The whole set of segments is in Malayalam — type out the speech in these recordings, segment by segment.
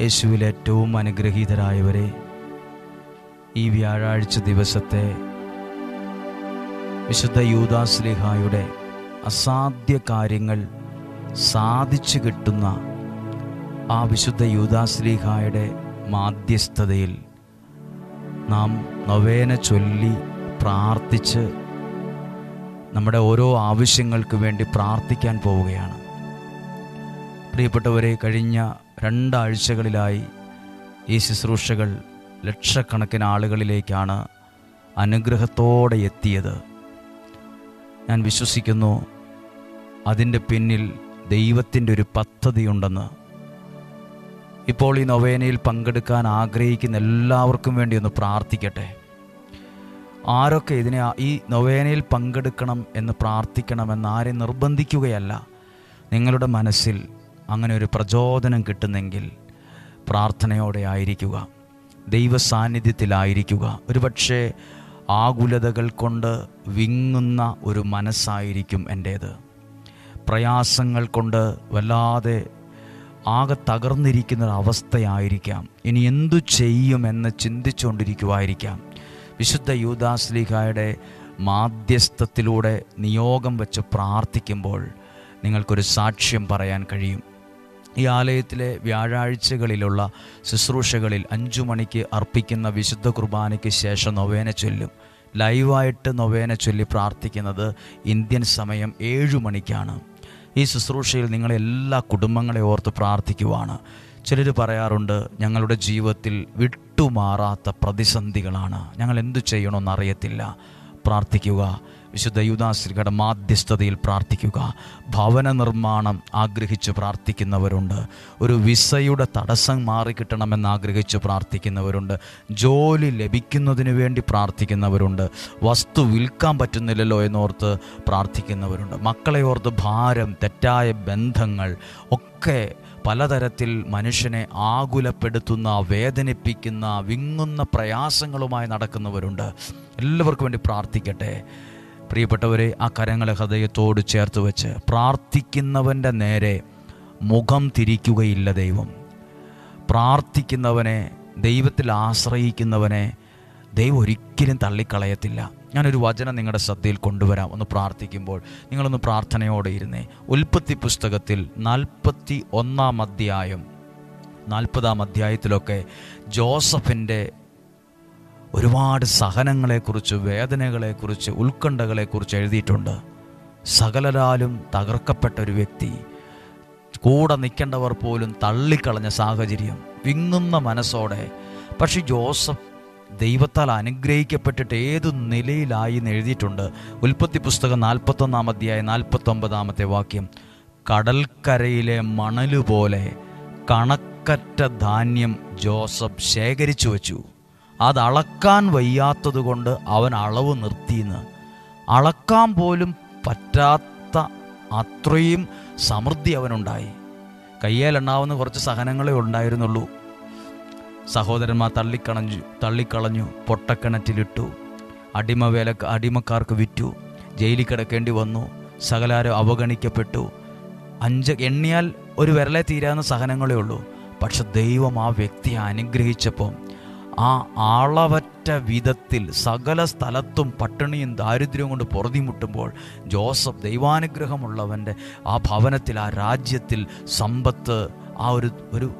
യേശുവിൽ ഏറ്റവും അനുഗ്രഹീതരായവരെ ഈ വ്യാഴാഴ്ച ദിവസത്തെ വിശുദ്ധ യൂദാസ്ലിഹായുടെ അസാധ്യ കാര്യങ്ങൾ സാധിച്ചു കിട്ടുന്ന ആ വിശുദ്ധ യൂദാസ്ലിഹായുടെ മാധ്യസ്ഥതയിൽ നാം നൊവേന ചൊല്ലി പ്രാർത്ഥിച്ച് നമ്മുടെ ഓരോ ആവശ്യങ്ങൾക്ക് വേണ്ടി പ്രാർത്ഥിക്കാൻ പോവുകയാണ്. പ്രിയപ്പെട്ടവരെ കഴിഞ്ഞ രണ്ടാഴ്ചകളിലായി ഈ ശുശ്രൂഷകൾ ലക്ഷക്കണക്കിന് ആളുകളിലേക്കാണ് അനുഗ്രഹത്തോടെ എത്തിയത്. ഞാൻ വിശ്വസിക്കുന്നു അതിന്റെ പിന്നിൽ ദൈവത്തിന്റെ ഒരു പദ്ധതിയുണ്ടെന്ന്. ഇപ്പോൾ ഈ നൊവേനയിൽ പങ്കെടുക്കാൻ ആഗ്രഹിക്കുന്ന എല്ലാവർക്കും വേണ്ടി ഒന്ന് പ്രാർത്ഥിക്കട്ടെ. ആരൊക്കെ ഇതിനെ ഈ നൊവേനയിൽ പങ്കെടുക്കണം എന്ന് പ്രാർത്ഥിക്കണമെന്ന് ആരെ നിർബന്ധിക്കുകയല്ല നിങ്ങളുടെ മനസ്സിൽ അങ്ങനെ ഒരു പ്രചോദനം കിട്ടുന്നെങ്കിൽ പ്രാർത്ഥനയോടെ ആയിരിക്കുക ദൈവ സാന്നിധ്യത്തിലായിരിക്കുക ഒരുപക്ഷെ ആകുലതകൾ കൊണ്ട് വിങ്ങുന്ന ഒരു മനസ്സായിരിക്കും എന്റേത് പ്രയാസങ്ങൾ കൊണ്ട് വല്ലാതെ ആകെ തകർന്നിരിക്കുന്ന അവസ്ഥയായിരിക്കാം. ഇനി എന്തു ചെയ്യുമെന്ന് ചിന്തിച്ചുകൊണ്ടിരിക്കുമായിരിക്കാം വിശുദ്ധ യൂദാസ്ലിഹായുടെ മാധ്യസ്ഥത്തിലൂടെ നിയോഗം വെച്ച് പ്രാർത്ഥിക്കുമ്പോൾ നിങ്ങൾക്കൊരു സാക്ഷ്യം പറയാൻ കഴിയും. ഈ ആലയത്തിലെ വ്യാഴാഴ്ചകളിലുള്ള ശുശ്രൂഷകളിൽ അഞ്ചു മണിക്ക് അർപ്പിക്കുന്ന വിശുദ്ധ കുർബാനയ്ക്ക് ശേഷം നൊവേന ചൊല്ലും. ലൈവായിട്ട് നൊവേന ചൊല്ലി പ്രാർത്ഥിക്കുന്നത് ഇന്ത്യൻ സമയം ഏഴു മണിക്കാണ്. ഈ ശുശ്രൂഷയിൽ നിങ്ങളെല്ലാ കുടുംബങ്ങളെ ഓർത്ത് പ്രാർത്ഥിക്കുവാണ്. ചിലർ പറയാറുണ്ട് ഞങ്ങളുടെ ജീവിതത്തിൽ വിട്ടുമാറാത്ത പ്രതിസന്ധികളാണ്. ഞങ്ങൾ എന്തു ചെയ്യണമെന്നറിയത്തില്ല പ്രാർത്ഥിക്കുക. വിശുദ്ധ യുദാശ്രീകളുടെ മാധ്യസ്ഥതയിൽ പ്രാർത്ഥിക്കുക. ഭവന നിർമ്മാണം ആഗ്രഹിച്ച് പ്രാർത്ഥിക്കുന്നവരുണ്ട്. ഒരു വിസയുടെ തടസ്സം മാറിക്കിട്ടണമെന്ന് ആഗ്രഹിച്ച് പ്രാർത്ഥിക്കുന്നവരുണ്ട്. ജോലി ലഭിക്കുന്നതിന് വേണ്ടി പ്രാർത്ഥിക്കുന്നവരുണ്ട്. വസ്തു വിൽക്കാൻ പറ്റുന്നില്ലല്ലോ എന്നോർത്ത് പ്രാർത്ഥിക്കുന്നവരുണ്ട്. മക്കളെ ഓർത്ത് ഭാരം തെറ്റായ ബന്ധങ്ങൾ ഒക്കെ പലതരത്തിൽ മനുഷ്യനെ ആകുലപ്പെടുത്തുന്ന വേദനിപ്പിക്കുന്ന വിങ്ങുന്ന പ്രയാസങ്ങളുമായി നടക്കുന്നവരുണ്ട്. എല്ലാവർക്കും വേണ്ടി പ്രാർത്ഥിക്കട്ടെ. പ്രിയപ്പെട്ടവരെ ആ കരങ്ങളെ ഹൃദയത്തോട് ചേർത്ത് വെച്ച് പ്രാർത്ഥിക്കുന്നവന്റെ നേരെ മുഖം തിരിക്കുകയില്ല ദൈവം. പ്രാർത്ഥിക്കുന്നവനെ ദൈവത്തിൽ ആശ്രയിക്കുന്നവനെ ദൈവം ഒരിക്കലും തള്ളിക്കളയത്തില്ല. ഞാനൊരു വചനം നിങ്ങളുടെ ശ്രദ്ധയിൽ കൊണ്ടുവരാം. ഒന്ന് പ്രാർത്ഥിക്കുമ്പോൾ നിങ്ങളൊന്ന് പ്രാർത്ഥനയോടെ ഇരുന്നേ. ഉൽപ്പത്തി പുസ്തകത്തിൽ നാൽപ്പത്തി ഒന്നാം അധ്യായം നാൽപ്പതാം അധ്യായത്തിലൊക്കെ ജോസഫിന്റെ ഒരുപാട് സഹനങ്ങളെക്കുറിച്ച് വേദനകളെക്കുറിച്ച് ഉത്കണ്ഠകളെക്കുറിച്ച് എഴുതിയിട്ടുണ്ട്. സകലരാലും തകർക്കപ്പെട്ട ഒരു വ്യക്തി കൂടെ നിൽക്കേണ്ടവർ പോലും തള്ളിക്കളഞ്ഞ സാഹചര്യം വിങ്ങുന്ന മനസ്സോടെ. പക്ഷെ ജോസഫ് ദൈവത്താൽ അനുഗ്രഹിക്കപ്പെട്ടിട്ട് ഏതു നിലയിലായി എന്ന് എഴുതിയിട്ടുണ്ട്. ഉൽപ്പത്തി പുസ്തകം നാൽപ്പത്തൊന്നാം അധ്യായം നാൽപ്പത്തൊമ്പതാമത്തെ വാക്യം. കടൽക്കരയിലെ മണലുപോലെ കണക്കറ്റ ധാന്യം ജോസഫ് ശേഖരിച്ചു വച്ചു. അത് അളക്കാൻ വയ്യാത്തതുകൊണ്ട് അവൻ അളവ് നിർത്തിയെന്ന്. അളക്കാൻ പോലും പറ്റാത്ത അത്രയും സമൃദ്ധി അവനുണ്ടായി. കയ്യേലെണ്ണാവുന്ന കുറച്ച് സഹനങ്ങളെ ഉണ്ടായിരുന്നുള്ളൂ. സഹോദരന്മാർ തള്ളിക്കളഞ്ഞു തള്ളിക്കളഞ്ഞു പൊട്ടക്കിണറ്റിലിട്ടു. അടിമ വേല അടിമക്കാർക്ക് വിറ്റു. ജയിലിൽ കിടക്കേണ്ടി വന്നു. സകലാരും അവഗണിക്കപ്പെട്ടു. അഞ്ച് എണ്ണിയാൽ ഒരു വിരലെ തീരാവുന്ന സഹനങ്ങളേ ഉള്ളൂ. പക്ഷെ ദൈവം ആ വ്യക്തിയെ അനുഗ്രഹിച്ചപ്പോൾ ആ ആളവറ്റ വിധത്തിൽ സകല സ്ഥലത്തും പട്ടിണിയും ദാരിദ്ര്യവും കൊണ്ട് പൊറുതിമുട്ടുമ്പോൾ ജോസഫ് ദൈവാനുഗ്രഹമുള്ളവന്റെ ആ ഭവനത്തിൽ ആ രാജ്യത്തിൽ സമ്പത്ത് ആ ഒരു ഒരു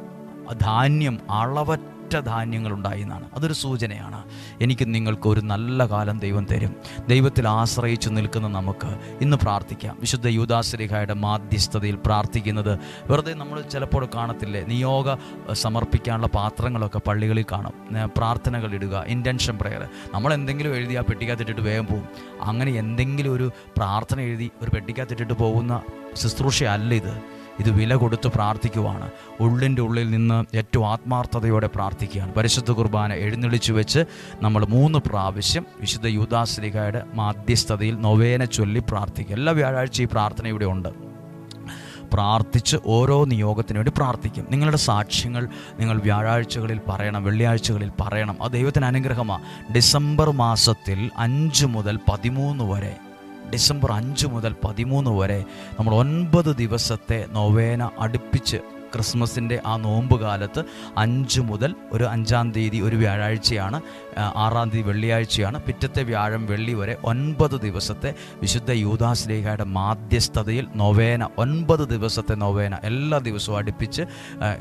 ധാന്യം അളവറ്റ ധാന്യങ്ങൾ ഉണ്ടായി എന്നാണ് അതൊരു സൂചനയാണ്. എനിക്ക് നിങ്ങൾക്ക് ഒരു നല്ല കാലം ദൈവം തരും. ദൈവത്തിൽ ആശ്രയിച്ചു നിൽക്കുന്ന നമുക്ക് ഇന്ന് പ്രാർത്ഥിക്കാം. വിശുദ്ധ യൂദാശ്രീഹായുടെ മാധ്യസ്ഥതയിൽ പ്രാർത്ഥിക്കുന്നത് വെറുതെ നമ്മൾ ചിലപ്പോൾ കാണത്തില്ലേ? നിയോഗ സമർപ്പിക്കാനുള്ള പാത്രങ്ങളൊക്കെ പള്ളികളിൽ കാണും. പ്രാർത്ഥനകൾ ഇടുക ഇന്റൻഷൻ പ്രെയർ നമ്മൾ എന്തെങ്കിലും എഴുതി ആ പെട്ടിക്കകത്തിട്ടിട്ട് വേഗം പോകും അങ്ങനെ എന്തെങ്കിലും ഒരു പ്രാർത്ഥന എഴുതി ഒരു പെട്ടിക്കകത്തിട്ടിട്ട് പോകുന്ന ശുശ്രൂഷയല്ല ഇത്. ഇത് വില കൊടുത്ത് പ്രാർത്ഥിക്കുവാണ്. ഉള്ളിന്റെ ഉള്ളിൽ നിന്ന് ഏറ്റവും ആത്മാർത്ഥതയോടെ പ്രാർത്ഥിക്കുകയാണ്. പരിശുദ്ധ കുർബാന എഴുന്നള്ളിച്ചു വെച്ച് നമ്മൾ മൂന്ന് പ്രാവശ്യം വിശുദ്ധ യൂദാശ്രീകയുടെ മാധ്യസ്ഥതയിൽ നൊവേന ചൊല്ലി പ്രാർത്ഥിക്കുക. എല്ലാ വ്യാഴാഴ്ച ഈ പ്രാർത്ഥന ഇവിടെ ഉണ്ട്. പ്രാർത്ഥിച്ച് ഓരോ നിയോഗത്തിന് വേണ്ടി പ്രാർത്ഥിക്കും. നിങ്ങളുടെ സാക്ഷ്യങ്ങൾ നിങ്ങൾ വ്യാഴാഴ്ചകളിൽ പറയണം വെള്ളിയാഴ്ചകളിൽ പറയണം. അത് ദൈവത്തിന് അനുഗ്രഹമാണ്. ഡിസംബർ മാസത്തിൽ അഞ്ച് മുതൽ പതിമൂന്ന് വരെ ഡിസംബർ അഞ്ച് മുതൽ പതിമൂന്ന് വരെ നമ്മൾ ഒൻപത് ദിവസത്തെ നൊവേന അടുപ്പിച്ച് ക്രിസ്മസിന്റെ ആ നോമ്പ് കാലത്ത് അഞ്ച് മുതൽ ഒരു അഞ്ചാം തീയതി ഒരു വ്യാഴാഴ്ചയാണ് ആറാം തീയതി വെള്ളിയാഴ്ചയാണ്. പിറ്റത്തെ വ്യാഴം വെള്ളി വരെ ഒൻപത് ദിവസത്തെ വിശുദ്ധ യൂദാശ്ലേഖയുടെ മാധ്യസ്ഥതയിൽ നൊവേന ഒൻപത് ദിവസത്തെ നൊവേന എല്ലാ ദിവസവും അടുപ്പിച്ച്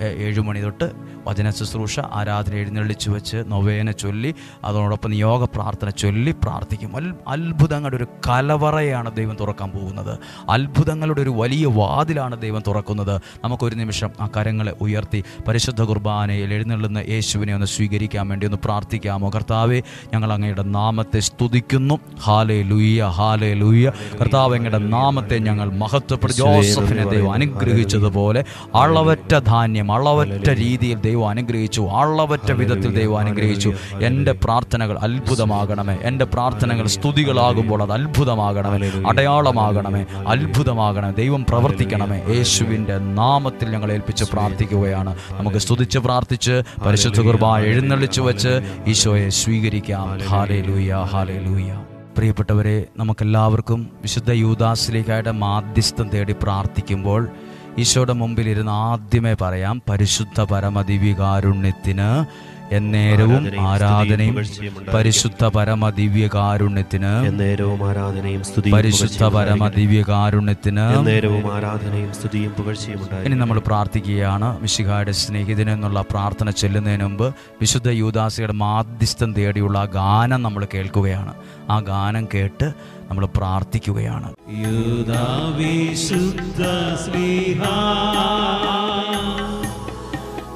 ഏഴുമണി മണി തൊട്ട് വചന ശുശ്രൂഷ ആരാധന എഴുന്നള്ളിച്ച് വെച്ച് നൊവേന ചൊല്ലി അതോടൊപ്പം നിയോഗ പ്രാർത്ഥന ചൊല്ലി പ്രാർത്ഥിക്കും. അത്ഭുതങ്ങളുടെ ഒരു കലവറയാണ് ദൈവം തുറക്കാൻ പോകുന്നത്. അത്ഭുതങ്ങളുടെ ഒരു വലിയ വാതിലാണ് ദൈവം തുറക്കുന്നത്. നമുക്കൊരു നിമിഷം ആ കരങ്ങളെ ഉയർത്തി പരിശുദ്ധ കുർബാനയിൽ എഴുന്നള്ളുന്ന യേശുവിനെ ഒന്ന് സ്വീകരിക്കാൻ വേണ്ടി ഒന്ന് പ്രാർത്ഥിക്കാമോ? കർത്താവെ ഞങ്ങൾ അങ്ങയുടെ നാമത്തെ സ്തുതിക്കുന്നു. ഹാലേ ലൂയ്യ ഹാലേ ലൂയ്യ കർത്താവ് അങ്ങയുടെ നാമത്തെ ഞങ്ങൾ മഹത്വപ്പെടുത്തി. ജോസഫിനെ ദൈവം അനുഗ്രഹിച്ചതുപോലെ അളവറ്റ ധാന്യം അളവറ്റ രീതിയിൽ ദൈവം അനുഗ്രഹിച്ചു. അളവറ്റ വിധത്തിൽ ദൈവം അനുഗ്രഹിച്ചു. എന്റെ പ്രാർത്ഥനകൾ അത്ഭുതമാകണമേ. എന്റെ പ്രാർത്ഥനകൾ സ്തുതികളാകുമ്പോൾ അത് അത്ഭുതമാകണമേ. അടയാളമാകണമേ. അത്ഭുതമാകണമേ. ദൈവം പ്രവർത്തിക്കണമേ. യേശുവിന്റെ നാമത്തിൽ ഞങ്ങൾ ഏൽപ്പിച്ച് പ്രാർത്ഥിക്കുകയാണ്. നമുക്ക് സ്തുതിച്ച് പ്രാർത്ഥിച്ച് പരിശുദ്ധ കുർബാന എഴുന്നള്ളിച്ചു വെച്ച് ഈശോയെ സ്വീകരിക്കാം. ഹാലേ ലൂയ ഹാലേ ലൂയ പ്രിയപ്പെട്ടവരെ നമുക്കെല്ലാവർക്കും വിശുദ്ധ യൂദാശ്ലീഹയുടെ മാധ്യസ്ഥം തേടി പ്രാർത്ഥിക്കുമ്പോൾ ഈശോയുടെ മുമ്പിൽ ഇരുന്ന് ആദ്യമേ പറയാം പരിശുദ്ധ പരമദിവ്യകാരുണ്യത്തിന് എന്നേരവും ആരാധനയും പരിശുദ്ധ പരമദിവ്യകാരുണ്യത്തിന് എന്നേരവും ആരാധനയും സ്തുതിയും പരിശുദ്ധ പരമദിവ്യകാരുണ്യത്തിന് എന്നേരവും ആരാധനയും സ്തുതിയും പുകഴ്ചയും ഇനി നമ്മൾ പ്രാർത്ഥിക്കുകയാണ്. മിശിഹായുടെ സ്നേഹിതനെന്നുള്ള പ്രാർത്ഥന ചെല്ലുന്നതിന് മുമ്പ് വിശുദ്ധ യൂദാസിയുടെ മാധ്യസ്ഥം തേടിയുള്ള ആ ഗാനം നമ്മൾ കേൾക്കുകയാണ്. ആ ഗാനം കേട്ട് നമ്മൾ പ്രാർത്ഥിക്കുകയാണ്.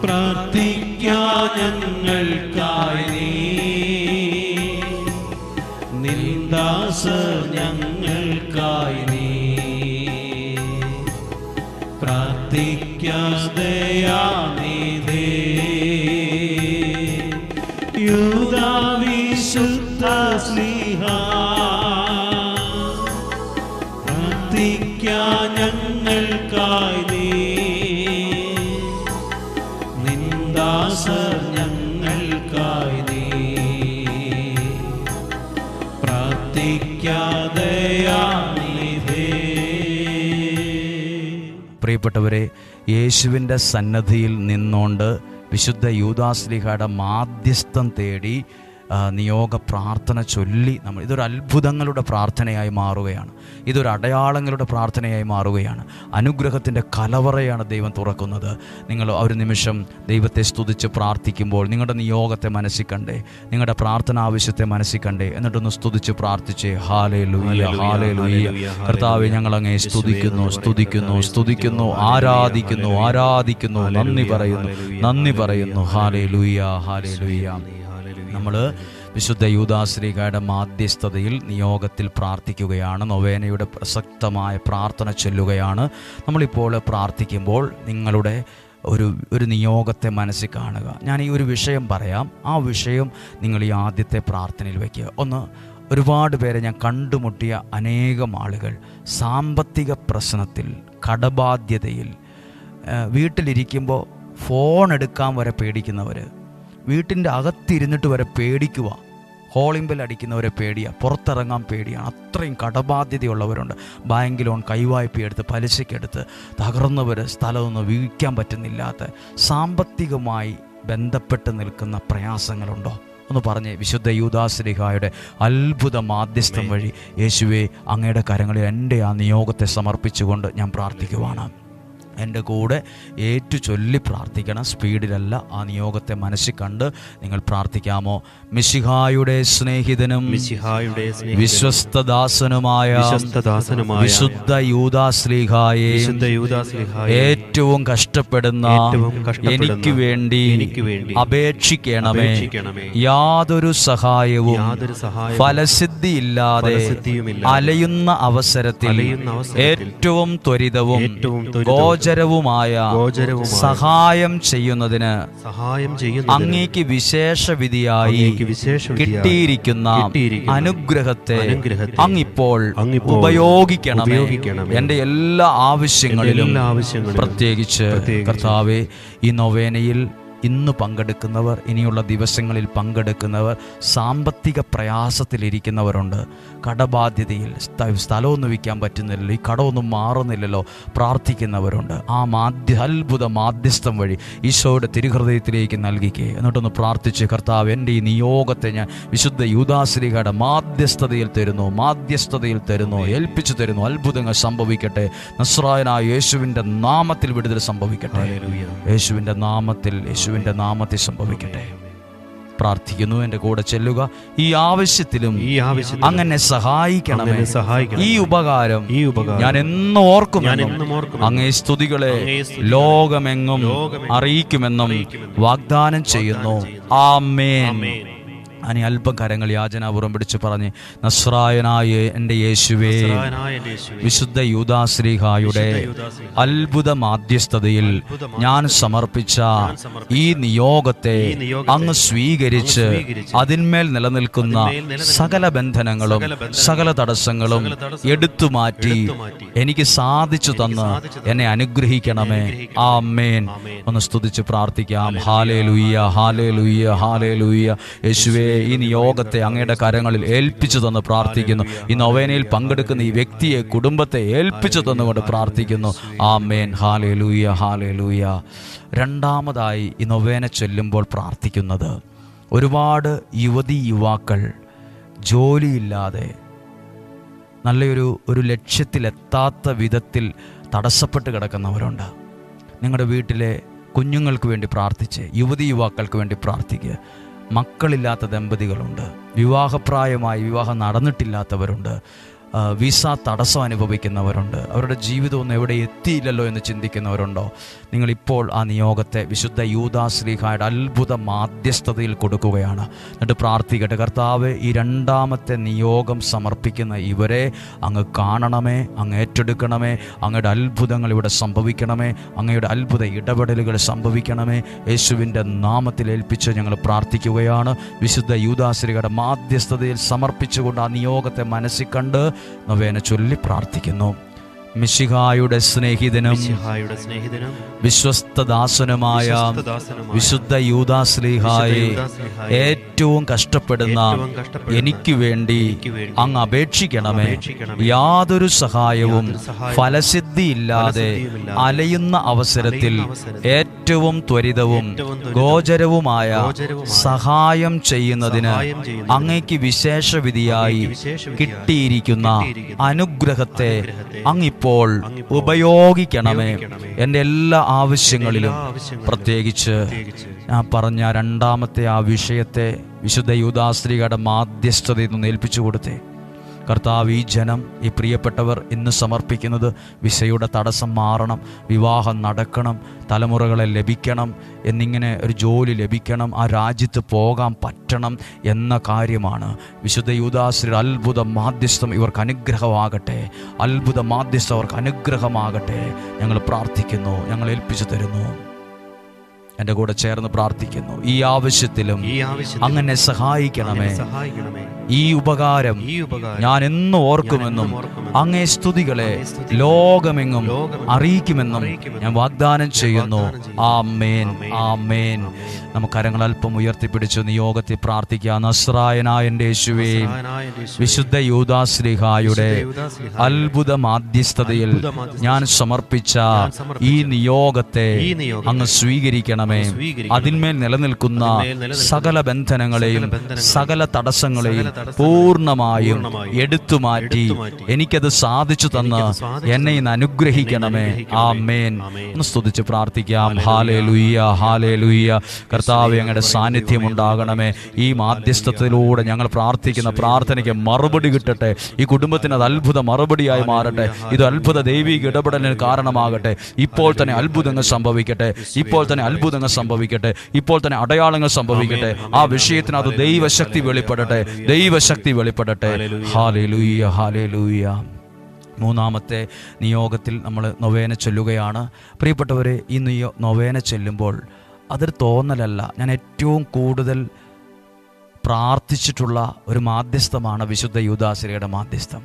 പ്രാർത്ഥിക്കുക ഞങ്ങൾക്കായി നിന്ദാസ ഞങ്ങൾക്കായി നീ. പ്രാർത്ഥിക്കാതെയാണിതേ യൂദാവിശുദ്ധ സ്നേഹ. പ്രാർത്ഥിക്കാ ഞങ്ങൾക്കായി നീ. പ്രിയപ്പെട്ടവരെ യേശുവിന്റെ സന്നദ്ധിയിൽ നിന്നുകൊണ്ട് വിശുദ്ധ യൂദാസ്ലിഹയുടെ മാധ്യസ്ഥം തേടി നിയോഗ പ്രാർത്ഥന ചൊല്ലി നമ്മൾ ഇതൊരു അത്ഭുതങ്ങളുടെ പ്രാർത്ഥനയായി മാറുകയാണ്. ഇതൊരു അടയാളങ്ങളുടെ പ്രാർത്ഥനയായി മാറുകയാണ്. അനുഗ്രഹത്തിന്റെ കലവറയാണ് ദൈവം തുറക്കുന്നത്. നിങ്ങൾ ഒരു നിമിഷം ദൈവത്തെ സ്തുതിച്ച് പ്രാർത്ഥിക്കുമ്പോൾ നിങ്ങളുടെ നിയോഗത്തെ മനസ്സിൽ കണ്ടേ നിങ്ങളുടെ പ്രാർത്ഥന ആവശ്യത്തെ മനസ്സിൽ കണ്ടേ എന്നിട്ടൊന്ന് സ്തുതിച്ച് പ്രാർത്ഥിച്ചേ. ഹാലേ ലുയ്യ ഹാലേ ലുയ്യ കർത്താവെ ഞങ്ങൾ അങ്ങേ സ്തുതിക്കുന്നു സ്തുതിക്കുന്നു സ്തുതിക്കുന്നു. ആരാധിക്കുന്നു ആരാധിക്കുന്നു. നന്ദി പറയുന്നു നന്ദി പറയുന്നു. ഹാലേ ലുയ്യ ഹാലേ ലൂയ്യ നമ്മൾ വിശുദ്ധ യൂദാശ്രീകയുടെ മാധ്യസ്ഥതയിൽ നിയോഗത്തിൽ പ്രാർത്ഥിക്കുകയാണ്. നൊവേനയുടെ പ്രസക്തമായ പ്രാർത്ഥന ചൊല്ലുകയാണ്. നമ്മളിപ്പോൾ പ്രാർത്ഥിക്കുമ്പോൾ നിങ്ങളുടെ ഒരു ഒരു നിയോഗത്തെ മനസ്സിൽ കാണുക. ഞാൻ ഈ ഒരു വിഷയം പറയാം. ആ വിഷയം നിങ്ങൾ ഈ ആദ്യത്തെ പ്രാർത്ഥനയിൽ വയ്ക്കുക. ഒന്ന് ഒരുപാട് പേരെ ഞാൻ കണ്ടുമുട്ടിയ അനേകം ആളുകൾ സാമ്പത്തിക പ്രശ്നത്തിൽ കടബാധ്യതയിൽ വീട്ടിലിരിക്കുമ്പോൾ ഫോൺ എടുക്കാൻ വരെ പേടിക്കുന്നവർ വീട്ടിന്റെ അകത്തിരുന്നിട്ട് വരെ പേടിക്കുക ഹോളിംബൽ അടിക്കുന്നവരെ പേടിയാണ് പുറത്തിറങ്ങാൻ പേടിയാണ്. അത്രയും കടബാധ്യതയുള്ളവരുണ്ട്. ബാങ്ക് ലോൺ കൈവായ്പയെടുത്ത് പലിശയ്ക്കെടുത്ത് തകർന്നവർ സ്ഥലമൊന്നും വീഴിക്കാൻ പറ്റുന്നില്ലാത്ത സാമ്പത്തികമായി ബന്ധപ്പെട്ട് നിൽക്കുന്ന പ്രയാസങ്ങളുണ്ടോ? ഒന്ന് പറഞ്ഞ്. വിശുദ്ധ യൂദാശ്രീഹായുടെ അത്ഭുത മാധ്യസ്ഥം വഴി യേശുവെ അങ്ങയുടെ കരങ്ങളിൽ എന്റെ ആ നിയോഗത്തെ സമർപ്പിച്ചുകൊണ്ട് ഞാൻ പ്രാർത്ഥിക്കുവാണ്. എന്റെ കൂടെ ഏറ്റു ചൊല്ലി പ്രാർത്ഥിക്കണം. സ്പീഡിലല്ല ആ നിയോഗത്തെ മനസ്സിൽ കണ്ട് നിങ്ങൾ പ്രാർത്ഥിക്കാമോ? മിശിഹായുടെ സ്നേഹിതനും മിശിഹായുടെ വിശ്വസ്തദാസനുമായ വിശുദ്ധ യൂദാശ്ലീഹായെ ഏറ്റവും കഷ്ടപ്പെടുന്ന എനിക്ക് വേണ്ടി അപേക്ഷിക്കണമേ. യാതൊരു സഹായവും ഫലസിദ്ധിയില്ലാതെ അലയുന്ന അവസരത്തിൽ ഏറ്റവും ത്വരിതവും ഏറ്റവും ത്വരിതവും ഗോചരവുമായ സഹായം ചെയ്യുന്നതിന് സഹായം ചെയ്യുന്ന അങ്ങേക്ക് വിശേഷ വിധിയായി വിശേഷവിധിയായി കിട്ടിയിരിക്കുന്ന അനുഗ്രഹത്തെ അങ്ങിപ്പോൾ ഉപയോഗിക്കണം ഉപയോഗിക്കണമേ. എല്ലാ ആവശ്യങ്ങളിലും പ്രത്യേകിച്ച് കർത്താവെ ഈ നൊവേനയിൽ ഇന്ന് പങ്കെടുക്കുന്നവർ ഇനിയുള്ള ദിവസങ്ങളിൽ പങ്കെടുക്കുന്നവർ സാമ്പത്തിക പ്രയാസത്തിലിരിക്കുന്നവരുണ്ട്. കടബാധ്യതയിൽ സ്ഥ- സ്ഥലമൊന്നും വിൽക്കാൻ പറ്റുന്നില്ലല്ലോ ഈ കടമൊന്നും മാറുന്നില്ലല്ലോ പ്രാർത്ഥിക്കുന്നവരുണ്ട്. ആ മാധ്യ അത്ഭുത മാധ്യസ്ഥം വഴി ഈശോയുടെ തിരുഹൃദയത്തിലേക്ക് നൽകിക്കേ. എന്നിട്ടൊന്ന് പ്രാർത്ഥിച്ച് കർത്താവ് എന്റെ ഈ നിയോഗത്തെ ഞാൻ വിശുദ്ധ യൂദാശ്രീകയുടെ മാധ്യസ്ഥതയിൽ തരുന്നു മാധ്യസ്ഥതയിൽ തരുന്നു ഏൽപ്പിച്ചു തരുന്നു. അത്ഭുതങ്ങൾ സംഭവിക്കട്ടെ. നസ്രായനായ യേശുവിന്റെ നാമത്തിൽ വിടുതൽ സംഭവിക്കട്ടെ. യേശുവിന്റെ നാമത്തിൽ യേശുവിന്റെ നാമത്തിൽ സംഭവിക്കട്ടെ. പ്രാർത്ഥിക്കുന്നു എന്റെ കൂടെ ചെല്ലുക. ഈ ആവശ്യത്തിലും ഈ ആവശ്യം അങ്ങനെ സഹായിക്കണമേ. സഹായിക്കണം ഈ ഉപകാരം ഈ ഉപകാരം ഞാൻ എന്നും ഞാൻ ഓർക്കുമെന്നും എന്നും ഓർക്കും അങ്ങേ സ്തുതികളെ ലോകമെങ്ങും അറിയിക്കുമെന്നും വാഗ്ദാനം ചെയ്യുന്നു. ആമേ ആമേൻ. അനി അല്പം കരങ്ങൾ യാചനാപുറം പിടിച്ചു പറഞ്ഞ് നസ്രായനായ എന്റെ യേശുവേ വിശുദ്ധ യൂദാശ്രീഹായുടെ അത്ഭുത മാധ്യസ്ഥതയിൽ ഞാൻ സമർപ്പിച്ച ഈ നിയോഗത്തെ അങ്ങ് സ്വീകരിച്ച് അതിന്മേൽ നിലനിൽക്കുന്ന സകല ബന്ധനങ്ങളും സകല തടസ്സങ്ങളും എടുത്തു മാറ്റി എനിക്ക് സാധിച്ചു തന്ന് എന്നെ അനുഗ്രഹിക്കണമേ. ആ മേൻ. ഒന്ന് സ്തുതിച്ച് പ്രാർത്ഥിക്കാം. ഹാലേ ലുയ്യ ഹാലേ ലുയ്യ ഹാലേ ലുയ്യ യേശുവേ ഈ നിയോഗത്തെ അങ്ങയുടെ കരങ്ങളിൽ ഏൽപ്പിച്ചു തന്ന് പ്രാർത്ഥിക്കുന്നു. ഈ നൊവേനയിൽ പങ്കെടുക്കുന്ന ഈ വ്യക്തിയെ കുടുംബത്തെ ഏൽപ്പിച്ചു തന്നുകൊണ്ട് പ്രാർത്ഥിക്കുന്നു. ആ മേൻ ഹാലേ ലൂയ ഹാലേ ലൂയ രണ്ടാമതായി ഈ നൊവേന ചൊല്ലുമ്പോൾ പ്രാർത്ഥിക്കുന്നത് ഒരുപാട് യുവതി യുവാക്കൾ ജോലിയില്ലാതെ നല്ലൊരു ഒരു ലക്ഷ്യത്തിലെത്താത്ത വിധത്തിൽ തടസ്സപ്പെട്ട് കിടക്കുന്നവരുണ്ട്. നിങ്ങളുടെ വീട്ടിലെ കുഞ്ഞുങ്ങൾക്ക് വേണ്ടി പ്രാർത്ഥിച്ച് യുവതി യുവാക്കൾക്ക് വേണ്ടി പ്രാർത്ഥിക്കുക. മക്കളില്ലാത്ത ദമ്പതികളുണ്ട്. വിവാഹപ്രായമായി വിവാഹം നടന്നിട്ടില്ലാത്തവരുണ്ട്. വിസ തടസ്സം അനുഭവിക്കുന്നവരുണ്ട്. അവരുടെ ജീവിതം ഒന്നും എവിടെ എത്തിയില്ലല്ലോ എന്ന് ചിന്തിക്കുന്നവരുണ്ടോ? നിങ്ങളിപ്പോൾ ആ നിയോഗത്തെ വിശുദ്ധ യൂദാശ്രീഹായുടെ അത്ഭുത മാധ്യസ്ഥതയിൽ കൊടുക്കുകയാണ്. എന്നിട്ട് പ്രാർത്ഥിക്കട്ടെ. കർത്താവ് ഈ രണ്ടാമത്തെ നിയോഗം സമർപ്പിക്കുന്ന ഇവരെ അങ്ങ് കാണണമേ അങ്ങ് ഏറ്റെടുക്കണമേ അങ്ങയുടെ അത്ഭുതങ്ങൾ ഇവിടെ സംഭവിക്കണമേ അങ്ങയുടെ അത്ഭുത ഇടപെടലുകൾ സംഭവിക്കണമേ. യേശുവിന്റെ നാമത്തിൽ ഏൽപ്പിച്ച് ഞങ്ങൾ പ്രാർത്ഥിക്കുകയാണ്. വിശുദ്ധ യൂദാശ്രീയുടെ മാധ്യസ്ഥതയിൽ സമർപ്പിച്ചുകൊണ്ട് ആ നിയോഗത്തെ മനസ്സിൽ കണ്ട് നവേന ചൊല്ലി പ്രാർത്ഥിക്കുന്നു. മിശിഹായുടെ സ്നേഹിതനും വിശ്വസ്തദാസനുമായ വിശുദ്ധ യൂദാശ്ലീഹായി ഏറ്റവും കഷ്ടപ്പെടുന്ന എനിക്ക് വേണ്ടി അങ്ങ് അപേക്ഷിക്കണമേ. യാതൊരു സഹായവും ഫലസിദ്ധിയില്ലാതെ അലയുന്ന അവസരത്തിൽ ഏറ്റവും ത്വരിതവും ഗോചരവുമായ സഹായം ചെയ്യുന്നതിന് അങ്ങയ്ക്ക് വിശേഷവിധിയായി കിട്ടിയിരിക്കുന്ന അനുഗ്രഹത്തെ അങ്ങിപ്പോൾ അങ്ങിപ്പോൾ ഉപയോഗിക്കണമേ. എന്റെ എല്ലാ ആവശ്യങ്ങളിലും പ്രത്യേകിച്ച് ഞാൻ പറഞ്ഞ രണ്ടാമത്തെ ആ വിഷയത്തെ വിശുദ്ധ യൂദാസ്ത്രീകളുടെ മാധ്യസ്ഥതയിൽ നിന്ന് ഏൽപ്പിച്ചു കൊടുത്തേ കർത്താവ് ഈ ജനം ഈ പ്രിയപ്പെട്ടവർ ഇന്ന് സമർപ്പിക്കുന്നത് വിസയുടെ തടസ്സം മാറണം വിവാഹം നടക്കണം തലമുറകളെ ലഭിക്കണം എന്നിങ്ങനെ ഒരു ജോലി ലഭിക്കണം ആ രാജ്യത്ത് പോകാൻ പറ്റണം എന്ന കാര്യമാണ്. വിശുദ്ധ യൂദാശ്രീ അത്ഭുത മാധ്യസ്ഥം ഇവർക്ക് അനുഗ്രഹമാകട്ടെ അത്ഭുത മാധ്യസ്ഥം അവർക്ക് അനുഗ്രഹമാകട്ടെ. ഞങ്ങൾ പ്രാർത്ഥിക്കുന്നു ഞങ്ങൾ ഏൽപ്പിച്ചു തരുന്നു. എന്റെ കൂടെ ചേർന്ന് പ്രാർത്ഥിക്കുന്നു. ഈ ആവശ്യത്തിലും അങ്ങനെ സഹായിക്കണമേ. സഹായിക്കണമേ. ഈ ഉപകാരം ഞാൻ എന്നും ഓർക്കുമെന്നും അങ്ങേ സ്തുതികളെ ലോകമെങ്ങും അറിയിക്കുമെന്നും ഞാൻ വാഗ്ദാനം ചെയ്യുന്നു. ആ മേൻ ആ മേൻ നമുക്ക് കരങ്ങൾ അല്പം ഉയർത്തിപ്പിടിച്ചു നിയോഗത്തിൽ പ്രാർത്ഥിക്കുക. നസ്രായനായ യേശുവേ വിശുദ്ധ യൂദാശ്രീഹായുടെ അത്ഭുത മാധ്യസ്ഥതയിൽ ഞാൻ സമർപ്പിച്ച ഈ നിയോഗത്തെ അങ്ങ് സ്വീകരിക്കണമേ. അതിന്മേൽ നിലനിൽക്കുന്ന സകല ബന്ധനങ്ങളെയും സകല തടസ്സങ്ങളെയും പൂർണമായും എടുത്തു എടുത്തുമാറ്റി എനിക്കത് സാധിച്ചു തന്ന് എന്നെ ഇന്ന് അനുഗ്രഹിക്കണമേ. ആ മേൻ. ഒന്ന് സ്തുതിച്ച് പ്രാർത്ഥിക്കാം. ഹാലേ ലുയ്യ ഹാലേ ലുയ്യ കർത്താവ് ഞങ്ങളുടെ സാന്നിധ്യം ഉണ്ടാകണമേ. ഈ മാധ്യസ്ഥത്തിലൂടെ ഞങ്ങൾ പ്രാർത്ഥിക്കുന്ന പ്രാർത്ഥനയ്ക്ക് മറുപടി കിട്ടട്ടെ. ഈ കുടുംബത്തിന് അത് അത്ഭുത മറുപടിയായി മാറട്ടെ. ഇത് അത്ഭുത ദൈവിക ഇടപെടലിന് കാരണമാകട്ടെ. ഇപ്പോൾ തന്നെ അത്ഭുതങ്ങൾ സംഭവിക്കട്ടെ. ഇപ്പോൾ തന്നെ അത്ഭുതങ്ങൾ സംഭവിക്കട്ടെ. ഇപ്പോൾ തന്നെ അടയാളങ്ങൾ സംഭവിക്കട്ടെ. ആ വിഷയത്തിനകത്ത് ദൈവശക്തി വെളിപ്പെടട്ടെ. ദൈവശക്തി വെളിപ്പെടട്ടെ. ഹാലേ ലൂയ്യ ഹാലേ ലൂയ്യ മൂന്നാമത്തെ നിയോഗത്തിൽ നമ്മൾ നൊവേന ചൊല്ലുകയാണ്. പ്രിയപ്പെട്ടവരെ ഈ നിയോ നൊവേന ചൊല്ലുമ്പോൾ അതൊരു തോന്നലല്ല. ഞാൻ ഏറ്റവും കൂടുതൽ പ്രാർത്ഥിച്ചിട്ടുള്ള ഒരു മാധ്യസ്ഥമാണ് വിശുദ്ധ യൂദാശ്രയുടെ മാധ്യസ്ഥം.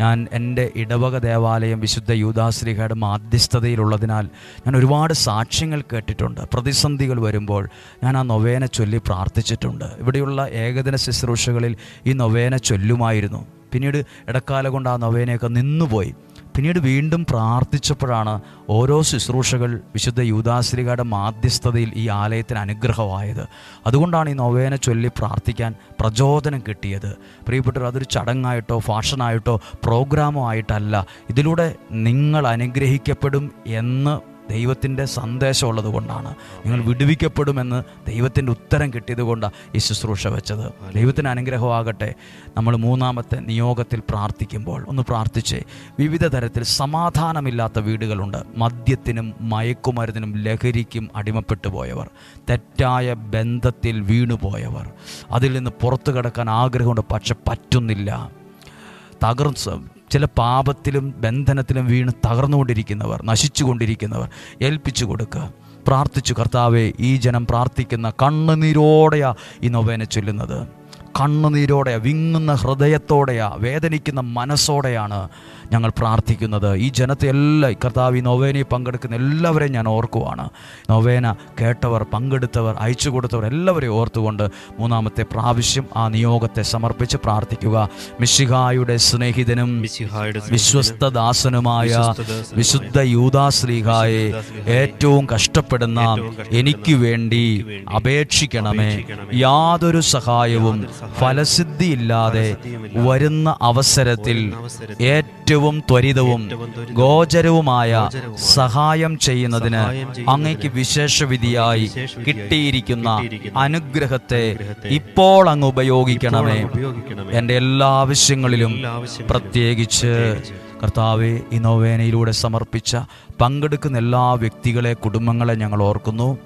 ഞാൻ എന്റെ ഇടവക ദേവാലയം വിശുദ്ധ യൂദാശ്രീഹയുടെ മാധ്യസ്ഥതയിലുള്ളതിനാൽ ഞാൻ ഒരുപാട് സാക്ഷ്യങ്ങൾ കേട്ടിട്ടുണ്ട്. പ്രതിസന്ധികൾ വരുമ്പോൾ ഞാൻ ആ നൊവേന ചൊല്ലി പ്രാർത്ഥിച്ചിട്ടുണ്ട്. ഇവിടെയുള്ള ഏകദിന ശുശ്രൂഷകളിൽ ഈ നൊവേന ചൊല്ലുമായിരുന്നു. പിന്നീട് ഇടക്കാലം കൊണ്ട് ആ നൊവേനയൊക്കെ നിന്നുപോയി. പിന്നീട് വീണ്ടും പ്രാർത്ഥിച്ചപ്പോഴാണ് ഓരോ ശുശ്രൂഷകൾ വിശുദ്ധ യൂദാശ്രീകയുടെ മാധ്യസ്ഥതയിൽ ഈ ആലയത്തിന് അനുഗ്രഹമായത്. അതുകൊണ്ടാണ് ഈ നൊവേന ചൊല്ലി പ്രാർത്ഥിക്കാൻ പ്രചോദനം കിട്ടിയത്. പ്രിയപ്പെട്ടവർ അതൊരു ചടങ്ങായിട്ടോ ഫാഷനായിട്ടോ പ്രോഗ്രാമോ ആയിട്ടല്ല. ഇതിലൂടെ നിങ്ങൾ അനുഗ്രഹിക്കപ്പെടും എന്ന് ദൈവത്തിന്റെ സന്ദേശമുള്ളത് കൊണ്ടാണ്. നിങ്ങൾ വിടുവിക്കപ്പെടുമെന്ന് ദൈവത്തിന്റെ ഉത്തരം കിട്ടിയത് കൊണ്ടാണ് ഈ ശുശ്രൂഷ വെച്ചത്. ദൈവത്തിന് അനുഗ്രഹമാകട്ടെ. നമ്മൾ മൂന്നാമത്തെ നിയോഗത്തിൽ പ്രാർത്ഥിക്കുമ്പോൾ ഒന്ന് പ്രാർത്ഥിച്ച്. വിവിധ തരത്തിൽ സമാധാനമില്ലാത്ത വീടുകളുണ്ട്. മദ്യത്തിനും മയക്കുമരുന്നിനും ലഹരിക്കും അടിമപ്പെട്ടു പോയവർ. തെറ്റായ ബന്ധത്തിൽ വീണുപോയവർ അതിൽ നിന്ന് പുറത്തു കിടക്കാൻ ആഗ്രഹമുണ്ട് പക്ഷെ പറ്റുന്നില്ല. തകർന്ന് ചില പാപത്തിലും ബന്ധനത്തിലും വീണ് തകർന്നുകൊണ്ടിരിക്കുന്നവർ നശിച്ചുകൊണ്ടിരിക്കുന്നവർ ഏൽപ്പിച്ചു കൊടുക്കുക. പ്രാർത്ഥിച്ചു കർത്താവെ ഈ ജനം പ്രാർത്ഥിക്കുന്ന കണ്ണുനീരോടെയാണ് ഈ നൊവേന ചൊല്ലുന്നത്. കണ്ണുനീരോടെ വിങ്ങുന്ന ഹൃദയത്തോടെയാ വേദനിക്കുന്ന മനസ്സോടെയാണ് ഞങ്ങൾ പ്രാർത്ഥിക്കുന്നത്. ഈ ജനത്തെ എല്ലാം കർത്താവ് ഈ നൊവേനയിൽ പങ്കെടുക്കുന്ന എല്ലാവരെയും ഞാൻ ഓർക്കുവാണ്. നൊവേന കേട്ടവർ പങ്കെടുത്തവർ അയച്ചു കൊടുത്തവർ എല്ലാവരെയും ഓർത്തുകൊണ്ട് മൂന്നാമത്തെ പ്രാവശ്യം ആ നിയോഗത്തെ സമർപ്പിച്ച് പ്രാർത്ഥിക്കുക. മിശിഹായുടെ സ്നേഹിതനും വിശ്വസ്തദാസനുമായ വിശുദ്ധ യൂദാശ്രീഹായെ ഏറ്റവും കഷ്ടപ്പെടുന്ന എനിക്ക് വേണ്ടി അപേക്ഷിക്കണമേ. യാതൊരു സഹായവും ഫലസിദ്ധിയില്ലാതെ വരുന്ന അവസരത്തിൽ ഏറ്റവും ത്വരിതവും ഗോചരവുമായ സഹായം ചെയ്യുന്നതിന് അങ്ങയ്ക്ക് വിശേഷവിധിയായി കിട്ടിയിരിക്കുന്ന അനുഗ്രഹത്തെ ഇപ്പോൾ അങ്ങ് ഉപയോഗിക്കണമേ. എന്റെ എല്ലാ ആവശ്യങ്ങളിലും പ്രത്യേകിച്ച് കർത്താവെ ഈ നൊവേനയിലൂടെ സമർപ്പിച്ച പങ്കെടുക്കുന്ന എല്ലാ വ്യക്തികളെ കുടുംബങ്ങളെ ഞങ്ങൾ ഓർക്കുന്നു.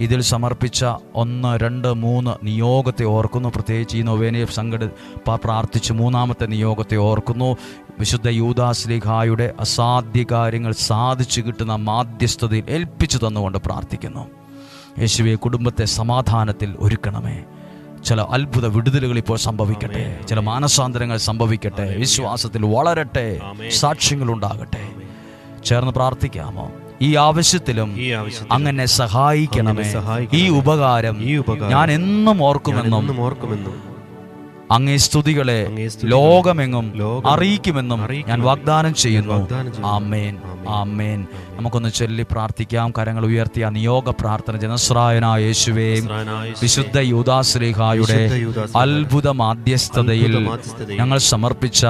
ഇതിൽ സമർപ്പിച്ച ഒന്ന് രണ്ട് മൂന്ന് നിയോഗത്തെ ഓർക്കുന്നു. പ്രത്യേകിച്ച് ഈ നൊവേനയെ സംഘടി പ്രാർത്ഥിച്ച് മൂന്നാമത്തെ നിയോഗത്തെ ഓർക്കുന്നു. വിശുദ്ധ യൂദാസ്ലിഹായുടെ അസാധ്യ കാര്യങ്ങൾ സാധിച്ചു കിട്ടുന്ന മാധ്യസ്ഥതയിൽ ഏൽപ്പിച്ചു തന്നുകൊണ്ട് പ്രാർത്ഥിക്കുന്നു. യേശുവെ കുടുംബത്തെ സമാധാനത്തിൽ ഒരുക്കണമേ. ചില അത്ഭുത വിടുതലുകൾ ഇപ്പോൾ സംഭവിക്കട്ടെ. ചില മാനസാന്തരങ്ങൾ സംഭവിക്കട്ടെ. വിശ്വാസത്തിൽ വളരട്ടെ. സാക്ഷ്യങ്ങൾ ഉണ്ടാകട്ടെ ചേർന്ന് പ്രാർത്ഥിക്കാമോ? ഈ ആവശ്യത്തിലും അങ്ങനെ സഹായിക്കണമേ. ഈ ഉപകാരം ഈ ഉപകാരം ഞാൻ എന്നും ഓർക്കുമെന്നും എന്നും ഓർക്കുമെന്നും അങ്ങേ സ്തുതികളെ ലോകമെങ്ങും അറിയിക്കുമെന്നും ഞാൻ വാഗ്ദാനം ചെയ്യുന്നു. ആമേൻ ആമേൻ. നമുക്കൊന്ന് ചൊല്ലി പ്രാർത്ഥിക്കാം കരങ്ങൾ ഉയർത്തിയ നിയോഗ പ്രാർത്ഥന ജനസ്രായനായ യേശുവേ വിശുദ്ധ യൂദാശ്രീഹായുടെ അത്ഭുത മാധ്യസ്ഥതയിൽ ഞങ്ങൾ സമർപ്പിച്ച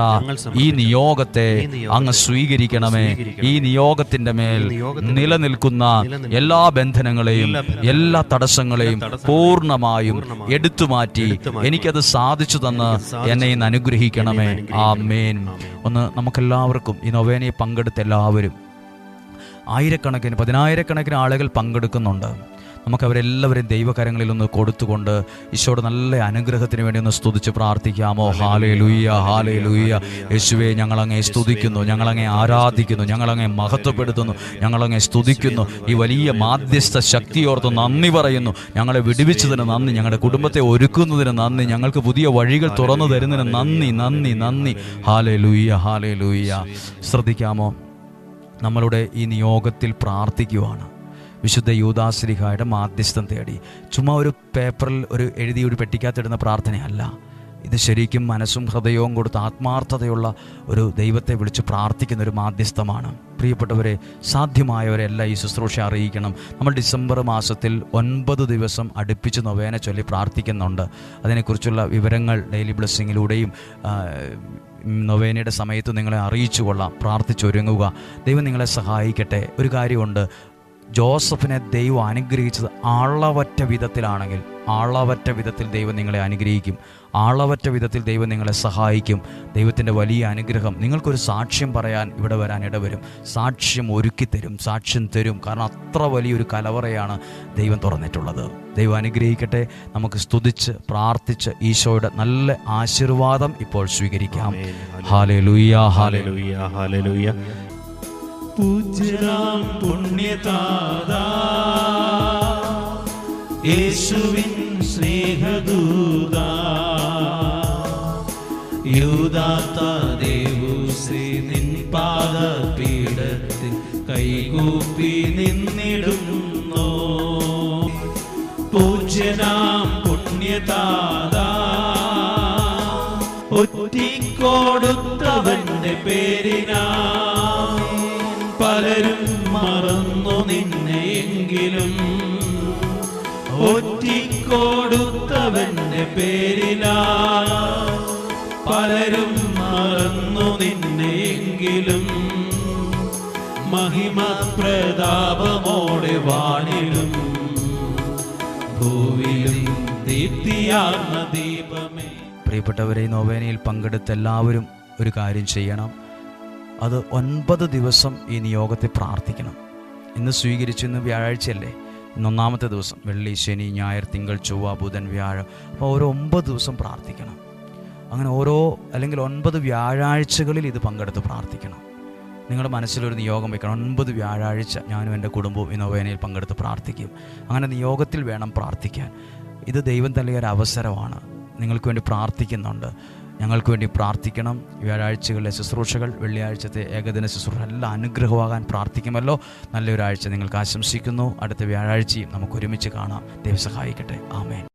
ഈ നിയോഗത്തെ അങ്ങ് സ്വീകരിക്കണമേ. ഈ നിയോഗത്തിന്റെ മേൽ നിലനിൽക്കുന്ന എല്ലാ ബന്ധനങ്ങളെയും എല്ലാ തടസ്സങ്ങളെയും പൂർണമായും എടുത്തുമാറ്റി എനിക്കത് സാധിച്ചു തന്ന് എന്നെ ഇന്ന് അനുഗ്രഹിക്കണമേ. ആ മേൻ ഒന്ന് നമുക്കെല്ലാവർക്കും ഈ നൊവേനയെ പങ്കെടുത്ത എല്ലാവരും ആയിരക്കണക്കിന് പതിനായിരക്കണക്കിന് ആളുകൾ പങ്കെടുക്കുന്നുണ്ട്. നമുക്ക് അവരെല്ലാവരെയും ദൈവകരങ്ങളിൽ ഒന്ന് കൊടുത്തുകൊണ്ട് ഈശോയുടെ നല്ല അനുഗ്രഹത്തിന് വേണ്ടി ഒന്ന് സ്തുതിച്ച് പ്രാർത്ഥിക്കാമോ? ഹാലേ ലൂയ്യ ഹാലേ ലൂയ്യ യേശുവെ ഞങ്ങളങ്ങെ സ്തുതിക്കുന്നു ഞങ്ങളങ്ങെ ആരാധിക്കുന്നു ഞങ്ങളങ്ങെ മഹത്വപ്പെടുത്തുന്നു ഞങ്ങളങ്ങെ സ്തുതിക്കുന്നു. ഈ വലിയ മാധ്യസ്ഥ ശക്തിയോർത്ത് നന്ദി പറയുന്നു. ഞങ്ങളെ വിടുവിച്ചതിന് നന്ദി ഞങ്ങളുടെ കുടുംബത്തെ ഒരുക്കുന്നതിന് നന്ദി ഞങ്ങൾക്ക് പുതിയ വഴികൾ തുറന്നു തരുന്നതിന് നന്ദി നന്ദി നന്ദി. ഹാലേ ലൂയ്യ ഹാലേ ലൂയ്യ ശ്രദ്ധിക്കാമോ? നമ്മളുടെ ഈ നിയോഗത്തിൽ പ്രാർത്ഥിക്കുവാണ്. വിശുദ്ധ യൂദാശ്രീഹായുടെ മാധ്യസ്ഥം തേടി. ചുമ്മാ ഒരു പേപ്പറിൽ ഒരു എഴുതി ഒരു പെട്ടിക്കകത്തിടുന്ന പ്രാർത്ഥനയല്ല. ഇത് ശരിക്കും മനസ്സും ഹൃദയവും കൊടുത്ത് ആത്മാർത്ഥതയുള്ള ഒരു ദൈവത്തെ വിളിച്ച് പ്രാർത്ഥിക്കുന്ന ഒരു മാധ്യസ്ഥമാണ്. പ്രിയപ്പെട്ടവരെ സാധ്യമായവരെല്ലാം ഈ ശുശ്രൂഷ അറിയിക്കണം. നമ്മൾ ഡിസംബർ മാസത്തിൽ ഒൻപത് ദിവസം അടുപ്പിച്ച് നൊവേന ചൊല്ലി പ്രാർത്ഥിക്കുന്നുണ്ട്. അതിനെക്കുറിച്ചുള്ള വിവരങ്ങൾ ഡെയിലി ബ്ലെസ്സിങ്ങിലൂടെയും നൊവേനയുടെ സമയത്ത് നിങ്ങളെ അറിയിച്ചു കൊള്ളാം പ്രാർത്ഥിച്ചൊരുങ്ങുക. ദൈവം നിങ്ങളെ സഹായിക്കട്ടെ. ഒരു കാര്യമുണ്ട്. ജോസഫിനെ ദൈവം അനുഗ്രഹിച്ചത് ആളവറ്റ വിധത്തിലാണെങ്കിൽ ആളവറ്റ വിധത്തിൽ ദൈവം നിങ്ങളെ അനുഗ്രഹിക്കും. ആളവറ്റ വിധത്തിൽ ദൈവം നിങ്ങളെ സഹായിക്കും. ദൈവത്തിന്റെ വലിയ അനുഗ്രഹം. നിങ്ങൾക്കൊരു സാക്ഷ്യം പറയാൻ ഇവിടെ വരാൻ ഇടവരും. സാക്ഷ്യം ഒരുക്കി തരും സാക്ഷ്യം തരും. കാരണം അത്ര വലിയൊരു കലവറയാണ് ദൈവം തുറന്നിട്ടുള്ളത്. ദൈവം അനുഗ്രഹിക്കട്ടെ. നമുക്ക് സ്തുതിച്ച് പ്രാർത്ഥിച്ച് ഈശോയുടെ നല്ല ആശീർവാദം ഇപ്പോൾ സ്വീകരിക്കാം. ഹാലേ ലുയ്യ ഹാലേ ലുയ്യ ഹാലേ ഹല്ലേലൂയ. പൂജ്യനാം പുണ്യതാദേശുവിൻ സ്നേഹദൂതാ. സ്നേഹദൂത ദേവു ശ്രീ നിൻ പാദപീഠത്തിൽ കൈകൂപ്പി നിന്നിടുന്നു. പൂജ്യനാം പുണ്യതാതാ ഒറ്റിക്കൊടുത്തവന്റെ പേരിനാ നിന്നെയെങ്കിലും ഒറ്റിക്കൊടുത്തവന്റെ പേരിലാ പലരും മറന്നു നിന്നെയെങ്കിലും മഹിമ പ്രതാപമോടെ വാണിലും ഭൂവിലും ദീപ്തിയാർന്ന ദീപമേ. പ്രിയപ്പെട്ടവരെ നോവേനയിൽ പങ്കെടുത്ത എല്ലാവരും ഒരു കാര്യം ചെയ്യണം. അത് ഒൻപത് ദിവസം ഈ നിയോഗത്തെ പ്രാർത്ഥിക്കണം. ഇന്ന് സ്വീകരിച്ചിരുന്ന വ്യാഴാഴ്ചയല്ലേ? ഇന്ന് ഒന്നാമത്തെ ദിവസം വെള്ളി ശനി ഞായർ തിങ്കൾ ചൊവ്വ ബുധൻ വ്യാഴം. അപ്പോൾ ഓരോ ഒമ്പത് ദിവസം പ്രാർത്ഥിക്കണം. അങ്ങനെ ഓരോ അല്ലെങ്കിൽ ഒൻപത് വ്യാഴാഴ്ചകളിൽ ഇത് പങ്കെടുത്ത് പ്രാർത്ഥിക്കണം. നിങ്ങളുടെ മനസ്സിലൊരു നിയോഗം വെക്കണം. ഒൻപത് വ്യാഴാഴ്ച ഞാനും എന്റെ കുടുംബവും ഈ പങ്കെടുത്ത് പ്രാർത്ഥിക്കും. അങ്ങനെ നിയോഗത്തിൽ വേണം പ്രാർത്ഥിക്കാൻ. ഇത് ദൈവം തന്നെ ഒരു അവസരമാണ്. നിങ്ങൾക്ക് വേണ്ടി പ്രാർത്ഥിക്കുന്നുണ്ട്. ഞങ്ങൾക്ക് വേണ്ടി പ്രാർത്ഥിക്കണം. വ്യാഴാഴ്ചകളിലെ ശുശ്രൂഷകൾ വെള്ളിയാഴ്ചത്തെ ഏകദിന ശുശ്രൂഷ എല്ലാം അനുഗ്രഹമാകാൻ പ്രാർത്ഥിക്കുമല്ലോ. നല്ലൊരാഴ്ച നിങ്ങൾക്ക് ആശംസിക്കുന്നു. അടുത്ത വ്യാഴാഴ്ചയും നമുക്ക് ഒരുമിച്ച് കാണാം. ദൈവം സഹായിക്കട്ടെ. ആമേൻ.